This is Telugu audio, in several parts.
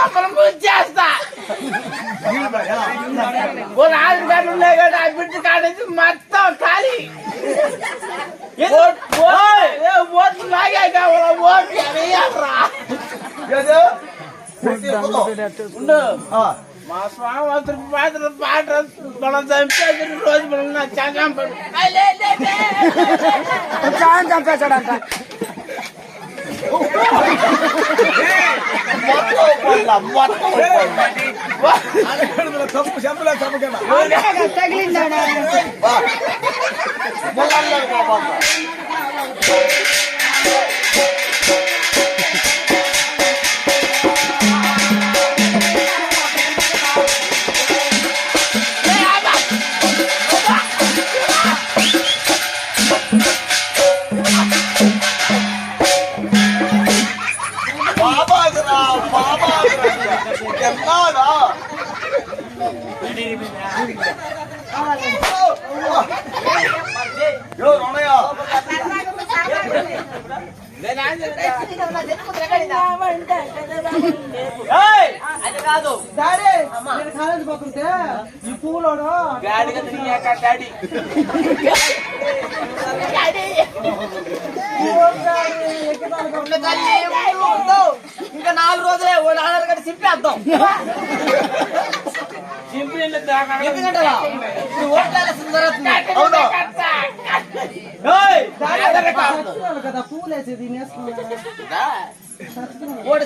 కమ్మలు ముంచేస్తా ఓ నాలుగు గంటలు ఉన్నాయి కదా ఆ బిడ్డ కాడేసి మొత్తం ఖాళీ ఓట్- ఓట్- ఏ ఓట్లు నాకే కావాలా ఓట్లు వేయాలరా ఏదో? ఉండు ఆ, మా స్వామి అతను పాత్ర పాట మనం చంపేది రోజు మనం నా చంగం పడు చంపేశాడంట మొత్తం పోట్ల, మొత్తం పోట్ల. ఇంకా నాలుగు రోజులే వాడు ఆధార్ కార్డు సింపేద్దాం చింపి ఎందుకంటారా ఇప్పుడు ఓట్లేసిన జరుగుతుంది అవును. కదా.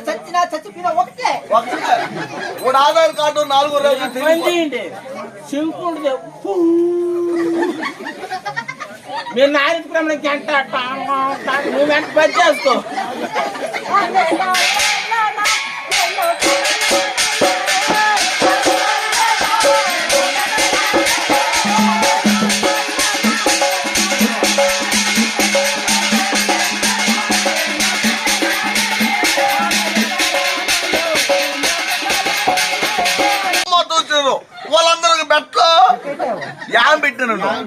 చచ్చినా చచ్చిపోయినా ఒకటే. ఒకటే. వాడు ఆధార్ కార్డు నాలుగు రోజులు ఉంటుంది మీరు నాయకుడు గంట నువ్వు వెంట పని చేసుకో?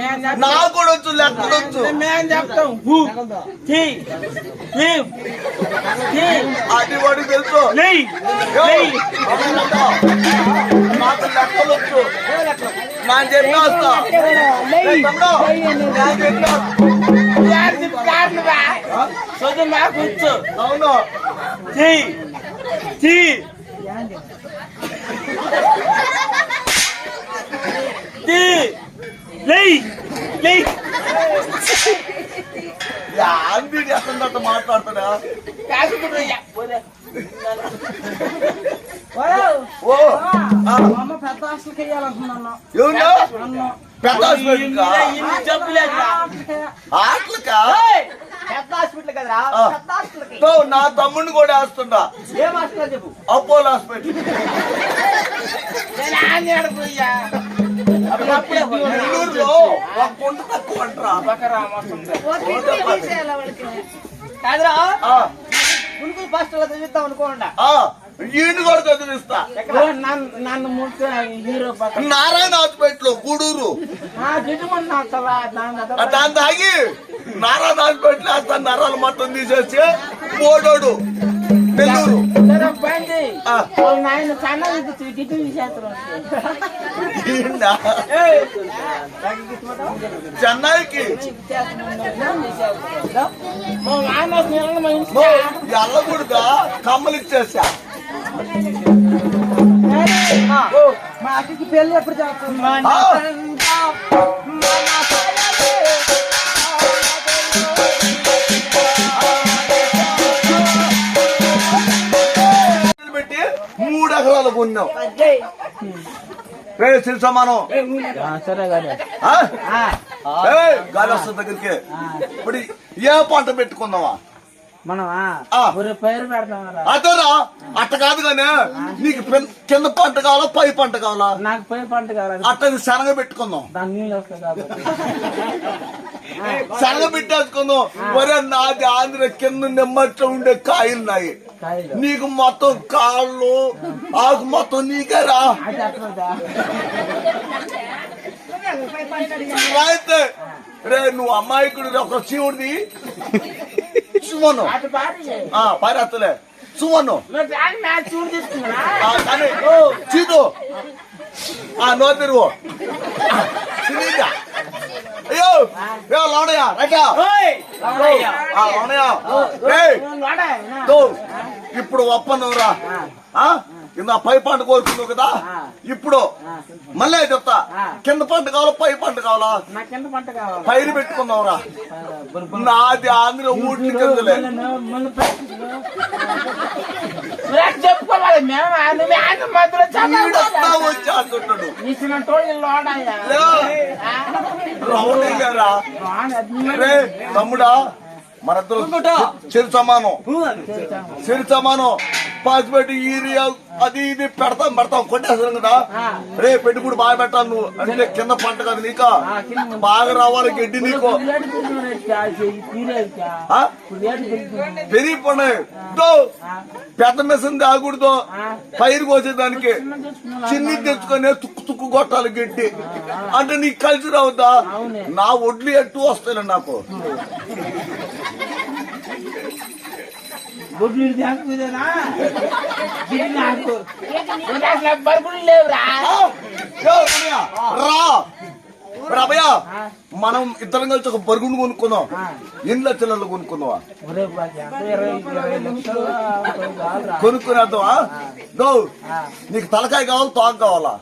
ఆ, మేము నాకు కూడా వచ్చు. లెక్కడొచ్చు మేము చెప్తాం. అది వాడికి తెలుసు. నాకు లెక్కలొచ్చు నేను చెప్పేస్తా. మాకు వచ్చు. అవును. థీ మాట్లాడుతున్నా పెద్ద హాస్టల్కి ఎవరు పెద్ద జబ్బులేదురా ఆటలకా పెద్ద హాస్పిటల్ కదరా? ఆ. పెద్ద నా తమ్ముడిని కూడా వేస్తుండా ఏం హాస్పిటల్ చెప్పు? Apollo hospital. నెల్లూరులో ఒక గుంట తక్కువ అంటరా? కాదురా. చదివిద్దాం అనుకోండా. ఆ, ఈయన కూడా చదివిస్తా నన్ను హీరో నారాయణ హాస్పిటల్ గూడూరు. దాని తాగి నారాయణ హాస్పిటల్ నరాలు మొత్తం తీసేసి పోడోడు నెల్లూరు. నాయన కన్నా గిట్టు తీసేస్తారు చెన్నైకి? మా నాయన ఎల్లకూడదా? కమ్మలు ఇచ్చేసా. మా అక్కకి పెళ్ళి ఎప్పుడు చేస్తాం మూడు ఎకరాలు కొన్నాం రే సిరి సమానం సరే గారు ఆ? ఏయ్, గాలి వస్తుంది దగ్గరికి. ఇప్పుడు ఏ పంట పెట్టుకుందామా? మనమా? పైరు అదరా అట్ట కాదు కానీ నీకు కింద పంట కావాలా పై పంట కావాలా? నాకు పై పంట కావాలి. అట్ట శనగ పెట్టుకుందాం. దాని నీళ్ళు వస్తాయి కాబట్టి. శనగ పెట్టేసుకుందాం. ఒరే నాది ఆంధ్ర కింద నిమ్మట్లో ఉండే కాయలు నాయి. నీకు మొత్తం కాళ్ళు ఆకు మొత్తం నీకే రా. అయితే రే నువ్వు అమ్మాయికుడు ఒక శివుడిది సుమను పారేస్తలే సుమను చీదు. తెరువు తినేదా? అయ్యో లోనయ్య ఆ లోనయ్య ఇప్పుడు ఒప్పనురా. కింద పై పంట కోరుకున్నావు కదా? ఇప్పుడు మళ్ళీ చెప్తా. కింద పంట కావాలా పై పంట కావాలా? పైరు పెట్టుకుందాంరా. నాది ఆంధ్ర ఊటి కిందలే రౌడీ తమ్ముడా మనిద్దరు చెరు సమానం. చెరు సమానం. పాసిపెట్టి ఈరియా అది ఇది పెడతాం పెడతాం. కొట్టేస్తాం కదా. రే పెట్టుకుడు బాగా పెట్టాలి నువ్వు. అంటే కింద పంట కదా నీక? బాగా రావాలి గడ్డి నీకు? పెరిగిపోయి పెద్ద మిషన్ తాగకూడదు. పైరు కోసేదానికి. చిన్ని తెచ్చుకొని తుక్కు తుక్కు కొట్టాలి గడ్డి. అంటే నీకు కలిసి రావద్దా? నా ఒడ్లు ఎట్టు వస్తాయి నాకు? గుడ్లు తినకుదేనా నాకు. అసలు బరుకులు లేవురా. రా. రాబయ్య మనం ఇద్దరం కలిసి ఒక బరుగును కొనుక్కుందాం. ఎన్ని లక్షలలో కొనుక్కుందావా దో నీకు తలకాయ కావాలి తోక కావాలా?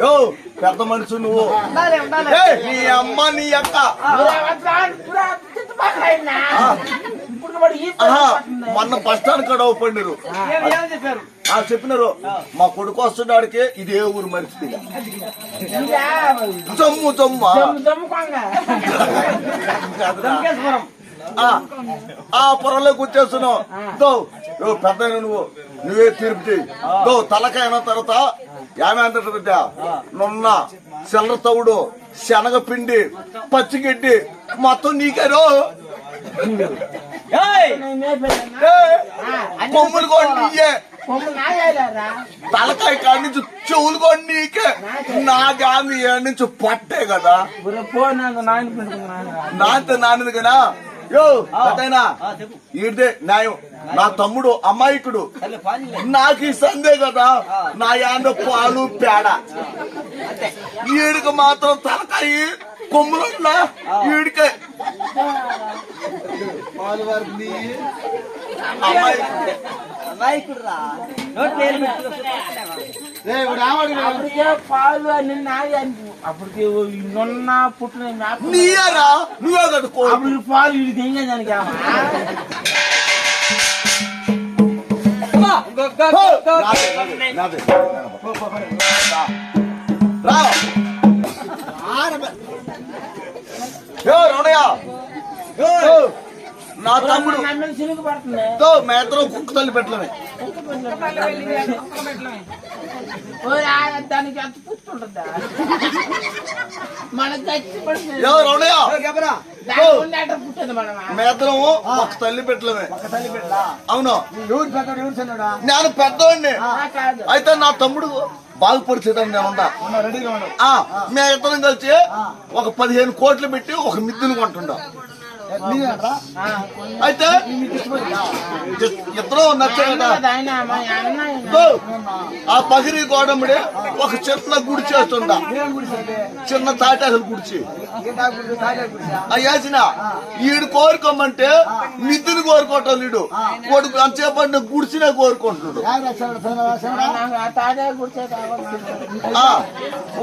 యో పెద్ద మనిషి నువ్వు. నీ అమ్మ నీ అక్క. మొన్న బస్ స్టాండ్ కాడ చెప్పారు? ఆ చెప్పినారు. మా కొడుకు వస్తున్నాడికి ఇదే ఊరు మనిషి ఇదా, జమ్ము జమ్ము ఆ, ఆ పొరలో కూర్చేస్తున్నావు పెద్ద నువ్వు నువ్వే తీర్పు చేయి దో తలకాయ అయిన తర్వాత ఏమే అంతట బిడ్డ నున్న తవుడు శనగపిండి పచ్చిగడ్డి మొత్తం నీకేరో? కొమ్ములు కూడా నీయే? తలకాయ కాడి నుంచి చెవులు కూడా నీకే. నా గాంధీ ఏడు నుంచి పట్టే కదా. నాతో నాన్నది కదా. యో న్యాయం. నా తమ్ముడు అమాయకుడు. నాకు ఈ సందే కదా. నా యాంద పాలు పేడ. ఈడికి మాత్రం తలకాయ కొమ్ములున్నా ఈడికే అమాయకుడు నాయకుడు రా నోట్ పేరు పెట్టుకో. అప్పటికే పాలు అన్ని నాయి అని అప్పటికే నున్న పుట్టిన మేప నీయరా నువ్వే కట్టుకో అప్పుడు ఈ పాలు ఇది తెంగే దానికి అమ్మా, నా తమ్ముడు. మేతరం కుక్క తల్లి ఆ, దానికి అంత పుట్టుంటుందా మనం మేతరం ఒక తల్లి పెట్టలమే. అవును? నేను పెద్దవాడిని అయితే నా తమ్ముడు బాగుపరిచేదని నేను ఉండు. మేము ఇద్దరం కలిసి ఒక పదిహేను కోట్లు పెట్టి ఒక మిద్దును కొంటుండం అయితే ఇద్దరు నచ్చే కదా అన్నది ఆయన మా అన్న ఆయన. తో, ఆ పగిరి గోడముడి ఒక చిన్న గుడి చేస్తుండా? చిన్న తాటాకులు గుడిచి. వేసిన ఈడు కోరుకోమంటే మిద్దుని కోరుకోవటం వీడు కొడుకు అంతసేపటి గుడిచినే కోరుకుంటున్నాడు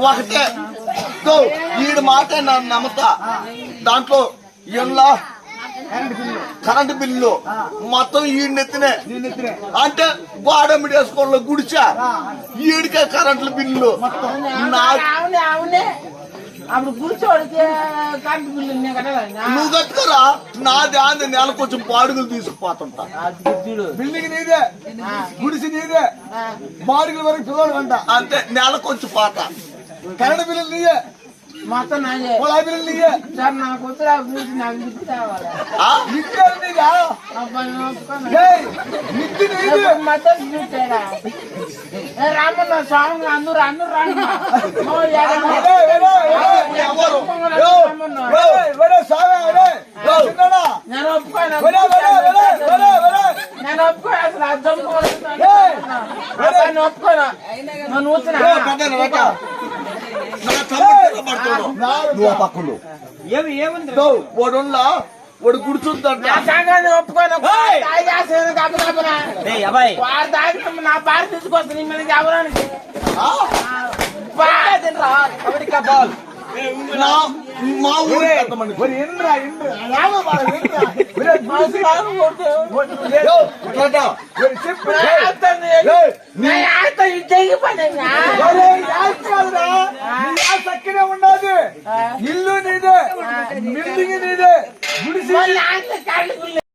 ఒకటే. ఈడు మాట నమ్మతా. దాంట్లో ఇళ్ళ కరెంట్ బిల్లు. బిల్లు. మొత్తం ఈ నెత్తినే. దీన్ని ఎత్తిరే. అంటే గోడమిడి వేసుకోవడంలో గుడిచా. ఈడికే బిల్లు. కరెంట్ బిల్లు నువ్వు కట్టుకోరా? నాది ఆంది నెల కొంచెం బాడుగులు తీసుకుపోతుంటా. బిల్డింగ్ నీదే. గుడిసి నీదే. బాడుగుల వరకు పిల్లలు అంట. అంతే నెల కొంచెం పాత. కరెంట్ బిల్లులు నీయే. మొత్తం నాదే పొలా బిల్లులు నీయే సార్ నాకు వద్దురా కూర్చి నాకు గిఫ్ట్ కావాలి ఆ? నిత్యాలు నీదా అబ్బాయి నేను ఒప్పుకోను. ఏయ్, నిత్య నీదే ఇప్పుడు మొత్తం గిఫ్ట్ ఏడా? ఏ రామన్న స్వామి అందరూ అందరూ రామన్న ఓ ఏడమ్మ. ఏయ్, ఏయ్, ఏయ్, ఎవరు? యో, యో, వేరే స్వామి, వేరే. యో, చిన్నోడా. నేను ఒప్పుకోను వేరే, వేరే, వేరే, వేరే, వేరే. నేను ఒప్పుకోను అసలు ఆ జంపు ఏయ్! నేను ఒప్పుకోను నువ్వు నా తమ్ముడు. నువ్వు ఆ పక్కలు. ఏమి ఏముంది? వాడున్నా? వాడు కూర్చుందంట నా వారు తాగి నా భార్య తీసుకొస్తాను మీద ఎవరానికి ఆ? కబడ్డీ బాల్ నా మా ఊరు ఎంతమంది యో, ఇట్లాంటా? చక్కనే ఉన్నది ఇల్లు నీదే బిల్డింగ్ నీదే గుడిసి ఉన్నది